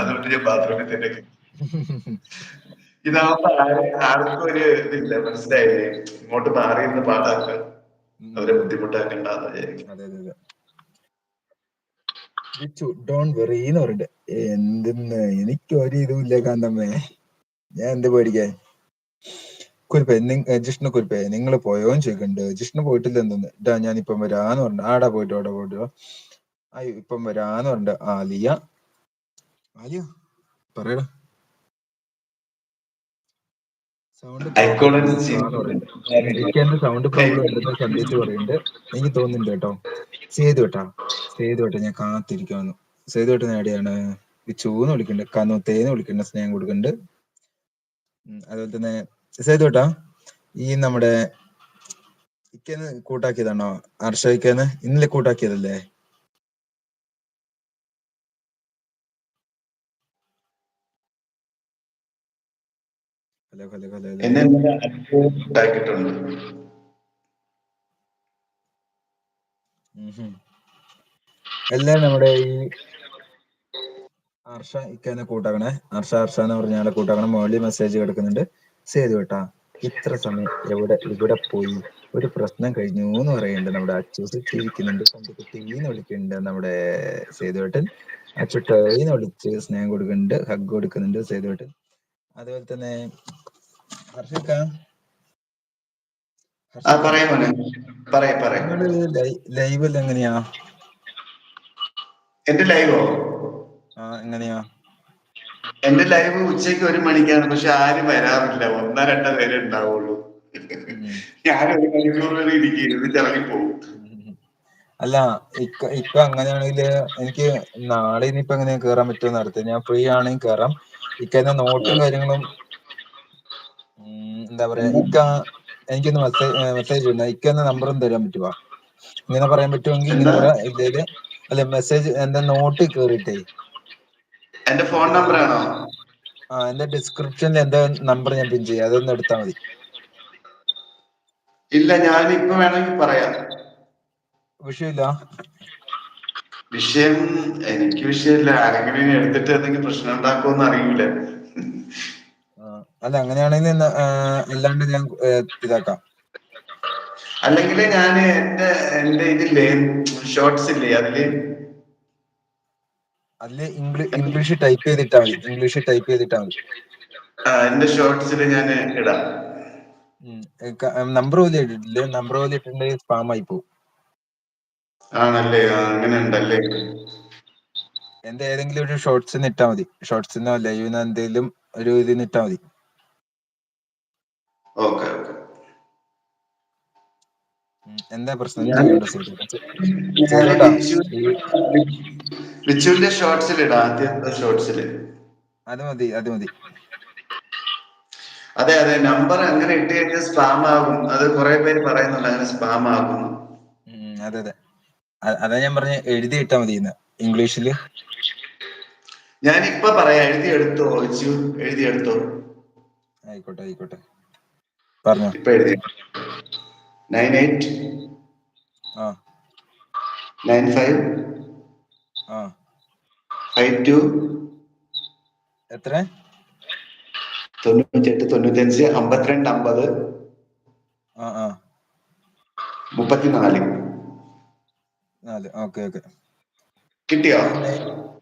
അതുകൊണ്ട് ഞാൻ ബാത്റൂമിൽ തന്നെ. ഇതാവുമ്പോ ആർക്കും ഒരു ഇതില്ല മനസ്സിലായില്ലേ? ഇങ്ങോട്ട് മാറി നിന്ന് പാടാക്കുക അവരെ ബുദ്ധിമുട്ടാക്കണ്ടെന്ന് വിചാരിക്കും. പറഞ്ഞിട്ട്. എന്തെന്ന്? എനിക്ക് ഒരു ഇതും ഇല്ല കാന്തമ്മേ. ഞാൻ എന്ത് പേടിക്കാൻ? കുരിപ്പേ ജിഷ്ണു കുരിപ്പേ നിങ്ങൾ പോയോന്ന് ചോദിക്കണ്ട്. ജിഷ്ണു പോയിട്ടില്ല എന്തെന്ന്? ഡാ ഞാൻ ഇപ്പം വരാന്ന് പറഞ്ഞു. ആടാ പോയിട്ട് അവിടെ പോയിട്ടോ ആ ഇപ്പം വരാന്ന് പറഞ്ഞിട്ട് ആലിയ ആലിയ പറയടാ. സൗണ്ട് പ്രോബ്ലം ഉണ്ടെന്ന് സന്ദേശം പറയുന്നുണ്ട്. എനിക്ക് തോന്നുന്നുണ്ട് കേട്ടോ. സേതു കേട്ടാ സേതു കേട്ടോ ഞാൻ കാത്തിരിക്കുവാന്ന് സേതു കേട്ടോ എവിടെയാണ് ചൂന്ന് വിളിക്കുന്നുണ്ട്. കന്നുത്തേന്ന് വിളിക്കുന്നുണ്ട് സ്നേഹം കൊടുക്കുന്നുണ്ട്. അതുപോലെ തന്നെ സേതു കേട്ടാ ഈ നമ്മുടെ ഇക്കന്ന് കൂട്ടാക്കിയതാണോ? ഹർഷയ്ക്കന്ന് ഇന്നലെ കൂട്ടാക്കിയതല്ലേ? എന്നെ ഉണ്ടാക്കിയിട്ടുണ്ട്. എല്ലാം നമ്മുടെ ഈ ഹർഷ ഇക്കനെ കൂട്ടാക്കണേ. ഹർഷ ഹർഷ എന്ന് പറഞ്ഞ ആളെ കൂട്ടാക്കണം. മോളി മെസ്സേജ് കിടക്കുന്നുണ്ട്. സേതു കേട്ടാ ഇത്ര സമയം എവിടെ ഇവിടെ പോയി? ഒരു പ്രശ്നം കഴിഞ്ഞു എന്ന് പറയുന്നുണ്ട് നമ്മുടെ അച്ചൂസ് ചിരിക്കുന്നുണ്ട്. കുട്ടീന്ന് വിളിക്കുന്നുണ്ട് നമ്മുടെ സേതുവേട്ടൻ അച്ചുട്ടേന്ന് വിളിച്ച് സ്നേഹം കൊടുക്കുന്നുണ്ട് ഹഗ് കൊടുക്കുന്നുണ്ട് സേതുവേട്ടൻ അതുപോലെ തന്നെ ലൈവിൽ എങ്ങനെയാ? എന്റെ ലൈവോ? എങ്ങനെയാ? എന്റെ ലൈവ് ഉച്ചയ്ക്ക് ഒരു മണിക്കാണ് പക്ഷെ ആരും വരാറില്ല. ഒന്നോ രണ്ടോ പേരെ ഉണ്ടാവുള്ളൂ. ഞാൻ ഒരു മണിക്കൂർ വരെ ഇരിക്കും ഇരുന്നിട്ട് ഇറങ്ങിപ്പോവും അല്ല ഇപ്പൊ ഇപ്പൊ അങ്ങനെയാണെങ്കിൽ എനിക്ക് നാളെ ഇനിയിപ്പോ എങ്ങനെ കേറാൻ പറ്റുമെന്ന് അറിയത്തില്ല. ഞാൻ ഫ്രീ ആണെങ്കിൽ കേറാം. ഇക്ക എന്നെ നോട്ടും കാര്യങ്ങളും എന്താ പറയാ ഇക്ക എനിക്കൊന്ന് മെസ്സേജ് മെസ്സേജ് ഇടുന്ന ഇക്ക എന്ന ഒന്ന് തരാൻ പറ്റുമോ ഇങ്ങനെ പറയാൻ പറ്റുമെങ്കിൽ ഇങ്ങനെ? പറയാം ഇല്ലേൽ അല്ല മെസ്സേജ് എന്റെ നോട്ട് കേറിട്ടേ എന്റെ ഫോൺ നമ്പർ ആണോ? ആ എന്റെ ഡിസ്ക്രിപ്ഷനിൽ എന്റെ നമ്പർ ഞാൻ പിൻ ചെയ്യാം അതൊന്ന് എടുത്താൽ മതി. ഇല്ല ഞാൻ ഇപ്പൊ വേണമെങ്കിൽ പറയാം. വിഷയമില്ല. വിഷയം എനിക്ക് വിഷയമില്ല. ആരെങ്കിലും എടുത്തിട്ട് എന്തെങ്കിലും പ്രശ്നം ഉണ്ടാക്കുമെന്ന് അറിയില്ല. അല്ല അങ്ങനെയാണെങ്കിൽ അല്ലാണ്ട് ഞാൻ ഇതാക്കാം. അല്ലെങ്കിൽ ഞാൻ എന്റെ എന്റെ ഇതില്ലേ ഷോർട്സ് ഇല്ലേ അതിൽ അതിൽ ഇംഗ്ലീഷ് ഇംഗ്ലീഷ് ടൈപ്പ് ചെയ്തിട്ടാ മതി. ഇംഗ്ലീഷ് ടൈപ്പ് ചെയ്തിട്ടാ മതി. എന്റെ ഷോർട്സിൽ ഞാൻ ഇടാം. നമ്പർ പോലെ ഇട്ടിട്ടില്ലേ നമ്പർ പോലെ ഇട്ടിട്ടുണ്ടെങ്കിൽ സ്പാം ആയി പോകും ആണല്ലേ? അങ്ങനെ ഉണ്ടല്ലേ? എന്റെ ഏതെങ്കിലും ഒരു ഷോർട്സ് ഇട്ടാ മതി. ഷോർട്സിനോ ലൈവിനോ എന്തെങ്കിലും ഒരു ഇതിന് ഇട്ടാ മതി. ഓക്കെ ഓക്കെ എന്താ പ്രശ്നം? വിച്ചുവിന്റെ ഷോർട്സിൽ ഇടാം ആദ്യത്തെ ഷോർട്സിൽ അത് മതി അത് മതി. അതെ അതെ നമ്പർ അങ്ങനെ ഇട്ട് കഴിഞ്ഞാൽ സ്പാം ആകും. അത് കുറെ പേര് പറയുന്നുണ്ട് അങ്ങനെ സ്പാം ആകും. അതെ അതെ. അതാ ഞാൻ പറഞ്ഞ എഴുതി ഇട്ടാ മതി ഇംഗ്ലീഷിൽ ഇംഗ്ലീഷിൽ. ഞാൻ ഇപ്പൊ പറയാം എഴുതി എടുത്തോ എഴുതി എടുത്തോ ആയിക്കോട്ടെ ആയിക്കോട്ടെ. പറഞ്ഞോ. ഇപ്പൊ എഴുതി. Nine eight nine five five two എത്ര തൊണ്ണൂറ്റെട്ട് തൊണ്ണൂറ്റഞ്ച് അമ്പത്തിരണ്ട് അമ്പത്. മുപ്പത്തിനാല്. നാല്. Okay okay. കിട്ടിയോ?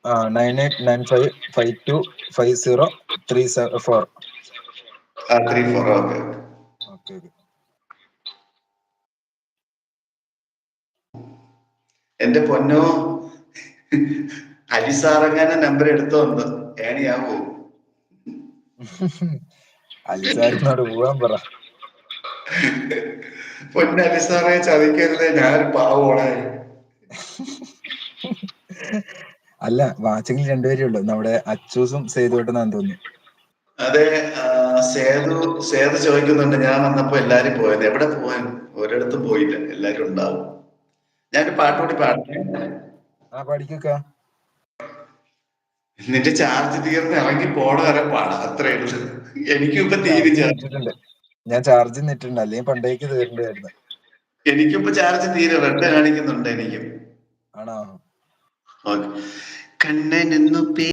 ആ nine eight nine five five two five zero three four three four okay. Okay okay എന്റെ പൊന്നോ അലിസാറങ്ങാനെ നമ്പർ എടുത്തു വന്ന് ഏണിയാവോ. അലിസാറിനോട് പോവാൻ പറ. പൊന്ന അലിസാറെ ചതിക്കരുത് ഞാൻ പാവോളെ അല്ല വാച്ചിങ്ങിൽ രണ്ടുപേരേ ഉള്ളൂ. നമ്മുടെ അച്ചൂസും സേതുവട്ടെന്നാന്ന് തോന്നുന്നു. അതെ സേതു സേതു ചോദിക്കുന്നുണ്ട് ഞാൻ വന്നപ്പോ എല്ലാരും പോയത് എവിടെ പോവാൻ? ഒരിടത്തും പോയില്ല എല്ലാരും ഉണ്ടാവും. ഞാൻ പാട്ടുകൂടി പാടട്ടെ? എന്നിട്ട് ചാർജ് തീർന്ന് ഇറങ്ങി പോണ വരെ പാടാം അത്രേ ഉള്ളൂ. എനിക്കും ഇപ്പൊ തീരെ ചാർജ് ഞാൻ ചാർജ് നിന്നിട്ടുണ്ട് അല്ലെങ്കിൽ പണ്ടേക്ക് തീരണ്ടായിരുന്നു. എനിക്കും ഇപ്പൊ ചാർജ് തീരെ റെഡ് കാണിക്കുന്നുണ്ട് എനിക്കും. ആണോ? കണ്ണനെന്നു